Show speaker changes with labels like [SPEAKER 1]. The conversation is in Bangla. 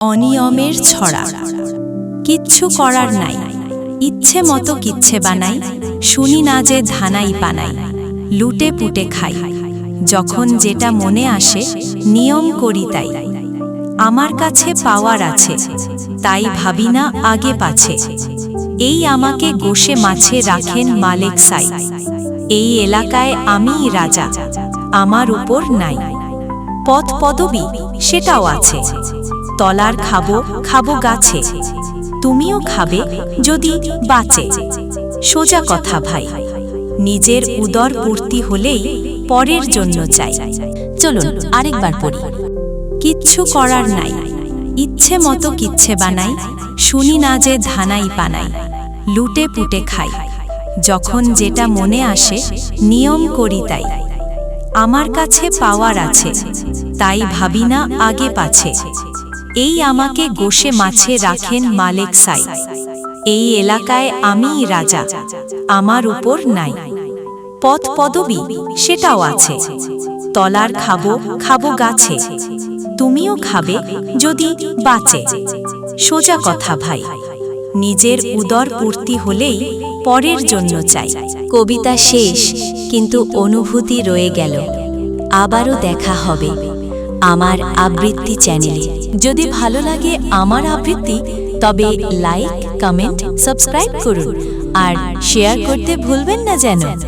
[SPEAKER 1] অনিয়মের ছড়া। কিচ্ছু করার নাই। ইচ্ছে মতো কিচ্ছে বানাই। শুনি না যে ধানাই বানাই। লুটে পুটে খাই। যখন যেটা মনে আসে, নিয়ম করি তাই। আমার কাছে পাওয়ার আছে, তাই ভাবি না আগে পাছে। এই আমাকে গোশে মাছে রাখেন মালেক সাই। এই এলাকায় আমিই রাজা, আমার উপর নাই। পদ পদবি সেটাও আছে। তলার খাব খাব গাছে। তুমিও খাবে যদি বাঁচে। সোজা কথা ভাই। নিজের উদর পূর্তি হলেই পরের জন্য চাই।
[SPEAKER 2] চলুন, আরেকবার পড়ি।
[SPEAKER 1] কিচ্ছু করার নাই। ইচ্ছে মতো কিচ্ছে বানাই। শুনি না যে ধানাই পানাই। লুটে পুটে খাই। যখন যেটা মনে আসে, নিয়ম করি তাই। আমার কাছে পাওয়ার আছে। তাই ভাবি না আগে পাছে। এই আমাকে গোশে মাছে রাখেন মালেক সাই। এই এলাকায় আমি রাজা, আমার উপর নাই। পদ পদবি সেটাও আছে। তলার খাব খাব গাছে। তুমিও খাবে যদি বাঁচে। সোজা কথা ভাই, নিজের উদর পূর্তি হলেই পরের জন্য চাই।
[SPEAKER 2] কবিতা শেষ, কিন্তু অনুভূতি রয়ে গেল। আবারও দেখা হবে। আমার আবৃত্তি চ্যানেলে। যদি ভালো লাগে আমার আবৃত্তি, তবে লাইক কমেন্ট সাবস্ক্রাইব করুন। আর শেয়ার করতে ভুলবেন না যেন।